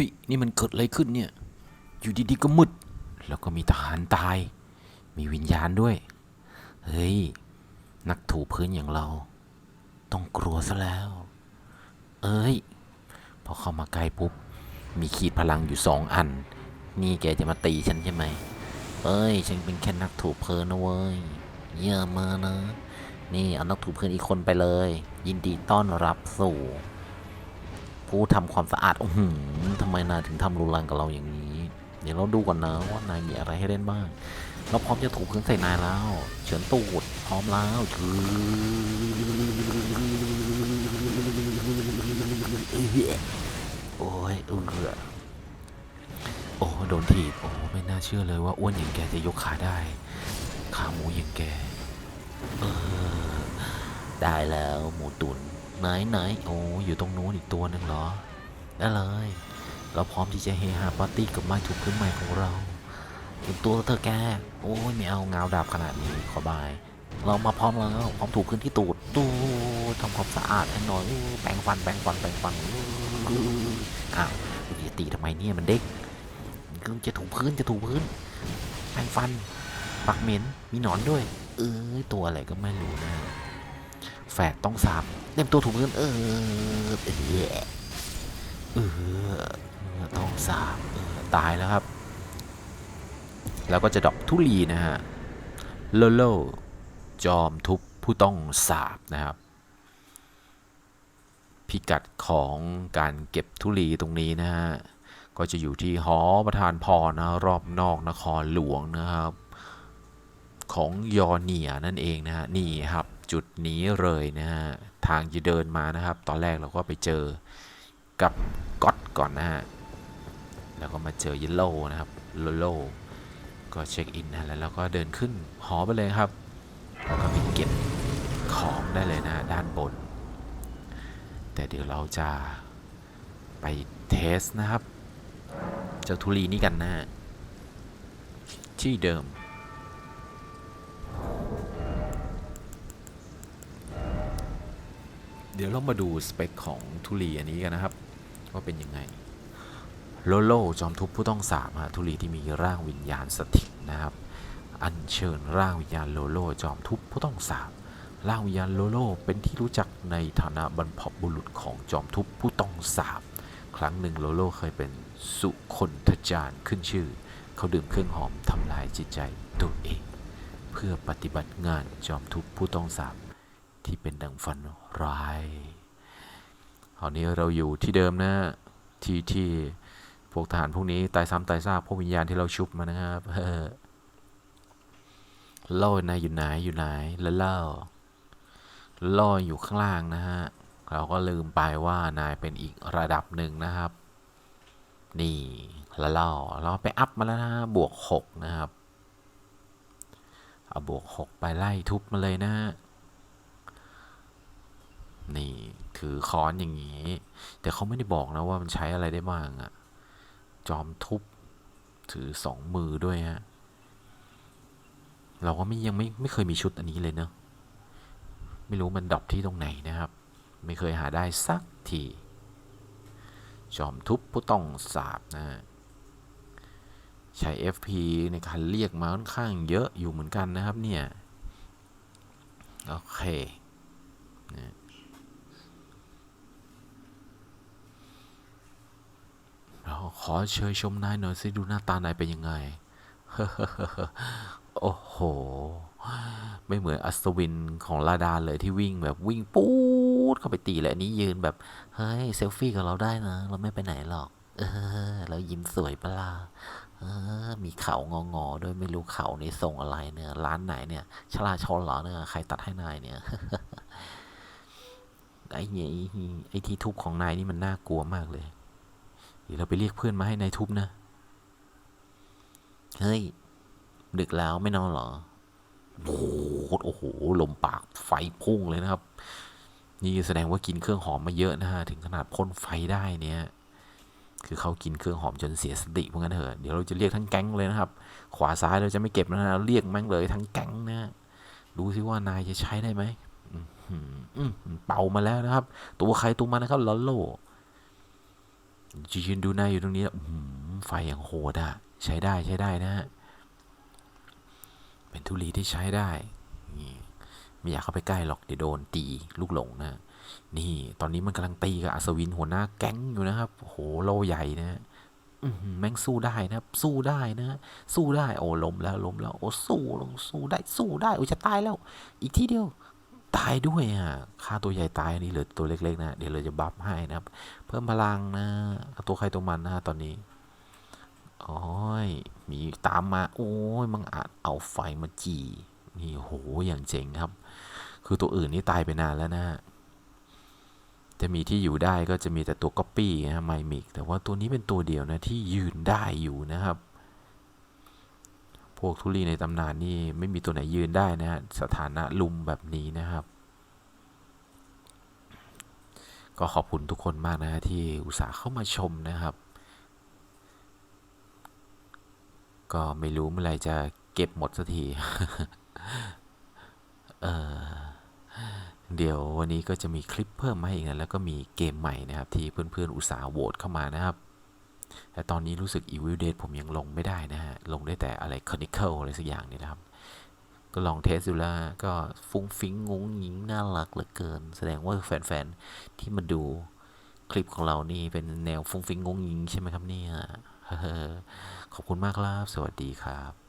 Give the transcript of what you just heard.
ฮ้ย นี่มันเกิดอะไรขึ้นเนี่ย อยู่ดีๆก็มืด แล้วก็มีทหารตาย มีวิญญาณด้วย เฮ้ย นักถูพื้นอย่างเรา ต้องกลัวซะแล้ว เอ้ย พอเข้ามาใกล้ปุ๊บ มีขีดพลังอยู่สองอัน นี่แกจะมาตีฉันใช่ไหม เอ้ย ฉันเป็นแค่นักถูเพลินนะเว้ย เยี่ยมมากนะ นี่เอานักถูเพลินอีกคนไปเลย ยินดีต้อนรับสู่ ผู้ทำความสะอาดอื้อหือทำไมนายถึงทำรุนแรงกับเราอย่างนี้ เดี๋ยวเราดูก่อนนะว่านายมีอะไรให้เล่นบ้าง เราพร้อมจะถูพื้นใส่นายแล้ว เฉินตูดพร้อมแล้วถือโอ้ยเออโอ้โดนถีบโอ้ไม่น่าเชื่อเลยว่าอ้วนอย่างแกจะยกขาได้ ขาหมูอย่างแก เออ ได้แล้วหมูตุ๋น ไหนไหนโอ้อยู่ตรงนู้นอีกตัวหนึ่งเหรอ ได้เลย เราพร้อมที่จะเฮฮาปาร์ตี้กับไม้ถูกพื้นใหม่ของเราเตรียมตัวเธอแก โอ้ยไม่เอาเงาดาบขนาดนี้ขอบาย เรามาพร้อมแล้วพร้อมถูกพื้นที่ตูดตูดทำความสะอาดให้หน่อยแปรงฟันแปรงฟันแปรงฟันอ้าวจะตีทำไมเนี่ยมันเด็กก็จะถูพื้นจะถูพื้นแปรงฟัน ปักเหม็นมีหนอนด้วย เอ้ยตัวอะไรก็ไม่รู้นะ แฝดต้องสาบเต็มตัวถูพื้นเออเออเออต้องสาบตายแล้วครับ แล้วก็จะดอกทุลีนะฮะโลโลจอมทุบผู้ต้องสาบนะครับ พิกัดของการเก็บทุลีตรงนี้นะฮะก็จะอยู่ที่หอประธานพรนะรอบนอกนครหลวงนะครับ ของยอเนียนั่นเองนะฮะนี่ครับ จุดนี้เลยนะฮะทางจะเดินมานะครับ ตอนแรกเราก็ไปเจอกับก๊อตก่อนนะฮะแล้วก็มาเจอยลโลนะครับโลโลก็เช็คอินนะแล้วเราก็เดินขึ้นหอไปเลยครับแล้วก็ไปเก็บของได้เลยนะด้านบน แต่เดี๋ยวเราจะไปเทสนะครับ เจ้าทุลีนี่กันนะฮะที่เดิม เดี๋ยวเรามาดูสเปคของทุลีอันนี้กันนะครับ ว่าเป็นยังไง โลโลจอมทุบผู้ต้องสาบฮะทุลีที่มีร่างวิญญาณสถิตนะครับ อัญเชิญร่างวิญญาณโลโลจอมทุบผู้ต้องสาบร่างวิญญาณโลโลเป็นที่รู้จักในฐานะบรรพบุรุษของจอมทุบผู้ต้องสาบครั้งหนึ่งโลโลเคยเป็นสุคนทจารขึ้นชื่อ เขาดื่มเครื่องหอมทำลายจิตใจตัวเอง เพื่อปฏิบัติงานจอมทุบผู้ต้องสาบ ที่เป็นดังฝันร้ายคราวนี้เราอยู่ที่เดิมนะที่ที่พวกทหารพวกนี้ตายซ้ำตายซากพวกวิญญาณที่เราชุบมานะครับเล่านายอยู่ไหนอยู่ไหนแล้วเล่าล่ออยู่ข้างล่างนะฮะ เราก็ลืมไปว่านายเป็นอีกระดับหนึ่งนะครับ นี่แล้วเล่าเราไปอัพมาแล้วนะบวกหกนะครับ เอาบวกหกไปไล่ทุบมาเลยนะฮะ นี่ถือค้อนอย่างนี้ แต่เขาไม่ได้บอกนะว่ามันใช้อะไรได้บ้างอะจอมทุบถือสองมือด้วยฮะเราก็ไม่ยังไม่ไม่เคยมีชุดอันนี้เลยเนอะไม่รู้มันดอปที่ตรงไหนนะครับ ไม่เคยหาได้สักทีจอมทุบผู้ต้องสาบนะฮะใช้ FP ในการเรียกมาค่อนข้างเยอะอยู่เหมือนกันนะครับเนี่ย โอเคนะ เราข อเชยชมนายหน่อยสิดูหน้าตานายเป็นยังไง โอ้โห ไม่เหมือนอัศวินของลาดาเลยที่วิ่งแบบวิ่งปู๊ดเข้าไปตีเลยอันนี้ยืนแบบ เฮ้ยเซลฟี่กับเราได้นะ เราไม่ไปไหนหรอก เออ แล้วยิ้มสวยปะล่ะเออ มีเขางองอๆด้วยไม่รู้เขานี่ส่งอะไรเนี่ย ร้านไหนเนี่ย ชลาชนเหรอเนี่ย ใครตัดให้นายเนี่ยไอ้เนี่ยไอ้ที่ทุบของนายนี่มันน่ากลัวมากเลย ดี๋ยวเราไปเรียกเพื่อนมาให้นายทุบนะ เฮ้ย ดึกแล้วไม่นอนหรอโอ้โหโอ้โห ลมปากไฟพุ่งเลยนะครับ นี่แสดงว่ากินเครื่องหอมมาเยอะนะฮะ ถึงขนาดพ่นไฟได้เนี่ย คือเขากินเครื่องหอมจนเสียสติเพราะงั้นเถอะ เดี๋ยวเราจะเรียกทั้งแก๊งเลยนะครับ ขวาซ้ายเราจะไม่เก็บนะเราเรียกแม่งเลยทั้งแก๊งนะ ดูสิว่านายจะใช้ได้ไหมเป่ามาแล้วนะครับ ตัวใครตัวมันนะครับลอโล ยืนดูหน้าอยู่ตรงนี้ไฟอย่างโหดอะใช้ได้ใช้ได้นะฮะเป็นทุลีที่ใช้ได้ไม่อยากเข้าไปใกล้หรอกเดี๋ยวโดนตีลูกหลงนะนี่ ตอนนี้มันกำลังตีกับอัศวินหัวหน้าแก๊งอยู่นะครับโหโลใหญ่นะฮะแม่งสู้ได้นะสู้ได้นะ สู้ได้โอ้ล้มแล้วล้มแล้วโอ้สู้ลงสู้ได้สู้ได้โอ้จะตายแล้ว อีกทีเดียว ตายด้วยอะค่าตัวใหญ่ตายนี่เหลือตัวเล็กๆนะ เดี๋ยวเราจะบัฟให้นะครับ เพิ่มพลังนะ ตัวใครตัวมันนะตอนนี้โอ้ยมีตามมา โอ้ยมังอาจเอาไฟมาจี่ นี่โหอย่างเจ๋งครับ คือตัวอื่นนี่ตายไปนานแล้วนะฮะจะมีที่อยู่ได้ก็จะมีแต่ตัวก๊อปปี้นะไมมิกแต่ว่าตัวนี้เป็นตัวเดียวนะที่ยืนได้อยู่นะครับ พวกทุลีในตำนานนี่ไม่มีตัวไหนยืนได้นะฮะสถานะลุมแบบนี้นะครับ ก็ขอบคุณทุกคนมากนะฮะที่อุตส่าห์เข้ามาชมนะครับ ก็ไม่รู้เมื่อไรจะเก็บหมดสักทีเออเดี๋ยววันนี้ก็จะมีคลิปเพิ่มมาอีกนะแล้วก็มีเกมใหม่นะครับ ที่เพื่อนๆอุตส่าห์โหวตเข้ามานะครับ แต่ตอนนี้รู้สึก Evil Dead ผมยังลงไม่ได้นะฮะ ลงได้แต่อะไร Chronicle อะไรสักอย่างเนี่ยนะครับ ก็ลองเทสดูแล้วก็ฟุ้งฟิ้งงงหญิงน่ารักเหลือเกิน แสดงว่าแฟนๆ ที่มาดูคลิปของเรานี่เป็นแนวฟุ้งฟิ้งงงหญิงใช่ไหมครับเนี่ยขอบคุณมากครับ สวัสดีครับ